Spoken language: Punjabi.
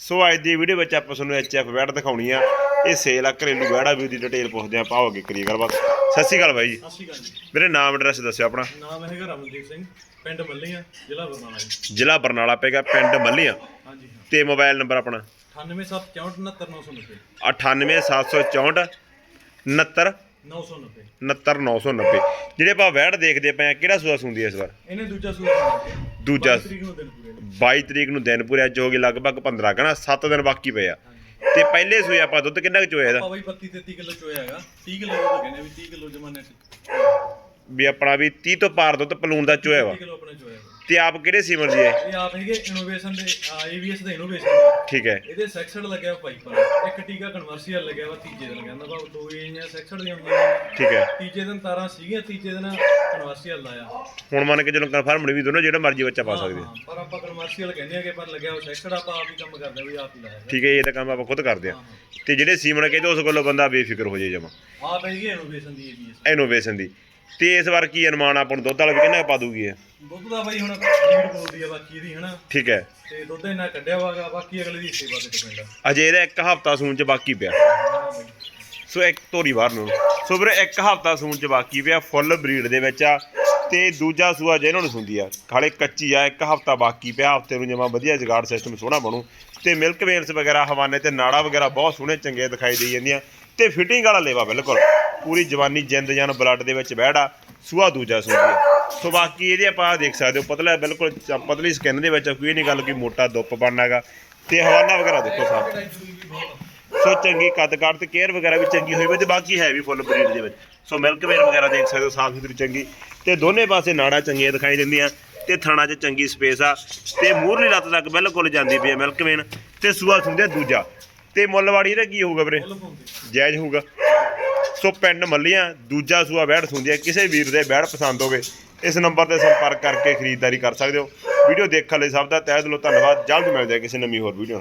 ਸੋ ਅੱਜ ਦੀ ਵੀਡੀਓ ਵਿੱਚ ਆਪਾਂ ਤੁਹਾਨੂੰ ਐਚਐਫ ਵੈਟ ਦਿਖਾਉਣੀ ਆ। ਇਹ ਸੇਲ ਆ ਘਰੇਲੂ ਵੈੜਾ ਵੀ ਦੀ ਡਿਟੇਲ ਪੁੱਛਦੇ ਆ ਪਾਓਗੇ ਕਰੀ ਗੱਲਬਾਤ। ਸਤਿ ਸ਼੍ਰੀ ਅਕਾਲ ਬਾਈ। ਜੀ ਸਤਿ ਸ਼੍ਰੀ ਅਕਾਲ ਜੀ। ਮੇਰੇ ਨਾਮ ਐਡਰੈਸ ਦੱਸਿਓ ਆਪਣਾ। ਨਾਮ ਹੈਗਾ ਰਮਨਦੀਪ ਸਿੰਘ ਪਿੰਡ ਮੱਲੀਆਂ ਜ਼ਿਲ੍ਹਾ ਬਰਨਾਲਾ ਜੀ। ਜ਼ਿਲ੍ਹਾ ਬਰਨਾਲਾ ਪੈਗਾ ਪਿੰਡ ਮੱਲੀਆਂ। ਹਾਂਜੀ ਹਾਂ। ਤੇ ਮੋਬਾਈਲ ਨੰਬਰ ਆਪਣਾ? 9874699990 98764 69 990 69990 ਜਿਹੜੇ ਆਪਾਂ ਵੈੜ ਦੇਖਦੇ ਪਏ ਆ ਕਿਹੜਾ ਸੂਆ ਸੁੰਦੀ ਇਸ ਵਾਰ? ਇਹਨੇ ਦੂਜਾ ਸੂਆ ਦੂਜਾ 22 ਤਰੀਕ ਨੂੰ ਦਿਨ ਪੂਰੇ ਨੇ। 22 ਤਰੀਕ ਨੂੰ ਦਿਨ ਪੂਰੇ ਅੱਜ ਹੋ ਗਏ ਲਗਭਗ 15 ਕਹਣਾ 7 ਦਿਨ ਬਾਕੀ ਪਏ ਆ। ਤੇ ਪਹਿਲੇ ਸੂਏ ਆਪਾਂ ਦੁੱਧ ਕਿੰਨਾ ਕੁ ਚੋਇਆ ਇਹਦਾ? ਆਪਾਂ ਬਈ 32 33 ਕਿਲੋ ਚੋਇਆ ਹੈਗਾ। 30 ਕਿਲੋ ਉਹ ਕਹਿੰਦੇ ਵੀ 30 ਕਿਲੋ ਜਮਾਨੇ ਚ। ਵੀ ਆਪਣਾ ਵੀ 30 ਤੋਂ ਪਾਰ ਦੁੱਧ ਪਲੂਣ ਦਾ ਚੋਇਆ ਵਾ। 30 ਕਿਲੋ ਆਪਣੇ ਚੋਇਆ। ਤੇ ਆਪ ਕਿਹੜੇ ਸੀਮਨ ਦੀ ਹੈ? ਇਹ ਆਪ ਹੈਗੇ ਇਨੋਵੇਸ਼ਨ ਦੇ ਏਵੀਐਸ ਦੇ ਇਨੋਵੇਸ਼ਨ ਠੀਕ ਹੈ। ਇਹਦੇ ਸੈਕਸਡ ਲੱਗਿਆ ਹੋਇਆ ਪਾਈਪਰ ਇੱਕ ਟੀਕਾ ਕਨਵਰਸੀਅਲ ਲੱਗਿਆ ਵਾ ਤੀਜੇ ਦਿਨ ਕਹਿੰਦਾ ਬਾ ਦੋ ਇੰਨੀਆਂ ਸੈਕਸਡ ਦੀਆਂ ਹੁੰਦੀਆਂ। ਠੀਕ ਹੈ। ਤੀਜੇ ਦਿਨ ਤਾਰਾਂ ਸੀਗੀਆਂ ਤੀਜੇ ਦਿਨ ਕਨਵਰਸੀਅਲ ਲਾਇਆ ਹੁਣ ਮੰਨ ਕੇ ਚਲੋ ਕਨਫਰਮ ਵੀ ਦੋਨੋਂ ਜਿਹੜਾ ਮਰਜ਼ੀ ਬੱਚਾ ਪਾ ਸਕਦੇ ਆ। ਹਾਂ, ਪਰ ਆਪਾਂ ਕਮਰਸ਼ੀਅਲ ਕਹਿੰਦੇ ਆ ਕਿ ਪਰ ਲੱਗਿਆ ਉਹ ਸੈਕਟਰ ਆਪਾਂ ਆਪ ਹੀ ਕੰਮ ਕਰਦੇ ਆ ਵੀ ਆਪ ਹੀ ਲਾਇਆ ਠੀਕ ਹੈ ਇਹ ਤਾਂ ਕੰਮ ਆਪਾਂ ਖੁਦ ਕਰਦੇ ਆ। ਤੇ ਜਿਹੜੇ ਸੀਮਨ ਕਹਿੰਦੇ ਉਸ ਕੋਲੋਂ ਬੰਦਾ ਬੇਫਿਕਰ ਹੋ ਜੇ ਜਮਾ। ਆਪ ਹੈਗੀ ਇਨੋਵੇਸ਼ਨ ਦੀ ਏਬੀਐਸ ਇਨੋਵੇਸ਼ਨ ਦੀ। ਤੇ ਇਸ ਵਾਰ ਕੀ ਅਨੁਮਾਨ ਆਪਾਂ ਨੂੰ ਦੁੱਧ ਵਾਲਾ ਵੀ ਕਿੰਨਾ ਕੁ ਪਾ ਦੂਗੀ ਇਹ? ਦੁੱਧ ਦਾ ਬਾਈ ਹੁਣ ਲੀਡ ਬੋਲਦੀ ਆ ਬਾਕੀ ਦੀ ਹਨਾ? ਠੀਕ ਹੈ। ਤੇ ਦੁੱਧ ਇਹਨਾਂ ਕੱਢਿਆ ਵਾਗਾ ਬਾਕੀ ਅਗਲੇ ਦੀ ਸੇਵਾ ਤੇ ਡਿਪੈਂਡ ਆ। ਅਜੇ ਇਹਦਾ ਇੱਕ ਹਫਤਾ ਸੂਣ ਚ ਬਾਕੀ ਪਿਆ। ਸੋ ਇੱਕ ਧੋਰੀ ਬਾਹਰ ਨੂੰ। ਸੋ ਵੀਰੇ ਇੱਕ ਹਫਤਾ ਸੂਣ ਚ ਬਾਕੀ ਪਿਆ ਫੁੱਲ ਬਰੀਡ ਦੇ ਵਿੱਚ ਆ। ਤੇ ਦੂਜਾ ਸੂਆ ਜੇ ਇਹਨਾਂ ਨੂੰ ਸੁੰਦੀ ਆ ਖਾਲੇ ਕੱਚੀ ਆ ਇੱਕ ਹਫਤਾ ਬਾਕੀ ਪਿਆ ਹਫ਼ਤੇ ਨੂੰ ਜਮਾ ਵਧੀਆ ਜਗਾੜ ਸਿਸਟਮ ਸੋਹਣਾ ਬਣੂ। ਤੇ ਮਿਲਕ ਵੇਨਸ ਵਗੈਰਾ ਹਵਾਨੇ ਤੇ ਨਾੜਾ ਵਗੈਰਾ ਬਹੁਤ ਸੋਹਣੇ ਚੰਗੇ ਦਿਖਾਈ ਦੇਈ ਜਾਂਦੀਆਂ। ਤੇ ਫਿਟਿੰਗ ਵਾਲਾ ਲੇਵਾ ਬਿਲਕੁਲ। ਪੂਰੀ ਜਵਾਨੀ ਜਿੰਦ ਜਾਨ ਬਲੱਡ ਦੇ ਵਿੱਚ ਬਹਿੜਾ, ਸੂਆ ਦੂਜਾ ਸੁੰਦੀ ਸੋ ਬਾਕੀ ਇਹਦੇ ਆਪਾਂ ਦੇਖ ਸਕਦੇ ਹੋ, ਪਤਲਾ ਬਿਲਕੁਲ ਪਤਲੀ ਸਕਿਨ ਦੇ ਵਿੱਚ ਕੋਈ ਨਹੀਂ ਗੱਲ ਕਿ ਮੋਟਾ ਦੁੱਪ ਬਣਨਾਗਾ ਤੇ ਹਵਾਨਾ ਵਗੈਰਾ ਦੇਖੋ ਸਾਫ਼। ਸੋ ਚੰਗੀ ਕੱਦ ਕੱਟ ਤੇ ਕੇਅਰ ਵਗੈਰਾ ਵੀ ਚੰਗੀ ਹੋਈ ਵੀ ਤੇ ਬਾਕੀ ਹੈ ਵੀ ਫੁੱਲ ਬਰੀਡ ਦੇ ਵਿੱਚ। ਸੋ ਮਿਲਕ ਵੇਨ ਵਗੈਰਾ ਦੇਖ ਸਕਦੇ ਹੋ, ਸਾਫ਼ ਸੁਥਰੀ ਚੰਗੀ। ਤੇ ਦੋਨੇ ਪਾਸੇ ਨਾੜਾਂ ਚੰਗੀਆਂ ਦਿਖਾਈ ਦਿੰਦੀਆਂ। ਤੇ ਥਣਾ 'ਚ ਚੰਗੀ ਸਪੇਸ ਆ। ਤੇ ਮੂਹਰਲੀ ਲੱਤ ਤੱਕ ਬਿਲਕੁਲ ਜਾਂਦੀ ਪਈ ਹੈ ਮਿਲਕ ਵੇਨ ਤੇ ਸੂਆ ਸੁੰਦੇ ਦੂਜਾ। ਤੇ ਮੁੱਲਵਾੜੀ ਦਾ ਕੀ ਹੋਊਗਾ ਵੀਰੇ? ਫੁੱਲ ਪਾਉਂਦੇ ਜਾਇਜ਼ ਹੋਊਗਾ। ਸੋ ਪਿੰਡ ਮੱਲੀਆਂ, ਦੂਜਾ ਸੂਆ ਬੈੜ ਸੁੰਦੀ ਹੈ ਕਿਸੇ ਵੀਰ ਦੇ ਬੈੜ ਪਸੰਦ ਹੋਵੇ, ਇਸ ਨੰਬਰ ਤੇ ਸੰਪਰਕ ਕਰਕੇ ਖਰੀਦਦਾਰੀ ਕਰ ਸਕਦੇ ਹੋ। ਵੀਡੀਓ ਦੇਖਣ ਲਈ ਸਭ ਦਾ ਤਹਿ ਦਿਲੋਂ ਧੰਨਵਾਦ, ਜਲਦ ਮਿਲਦੇ ਹਾਂ ਕਿਸੇ ਨਵੀਂ ਹੋਰ ਵੀਡੀਓ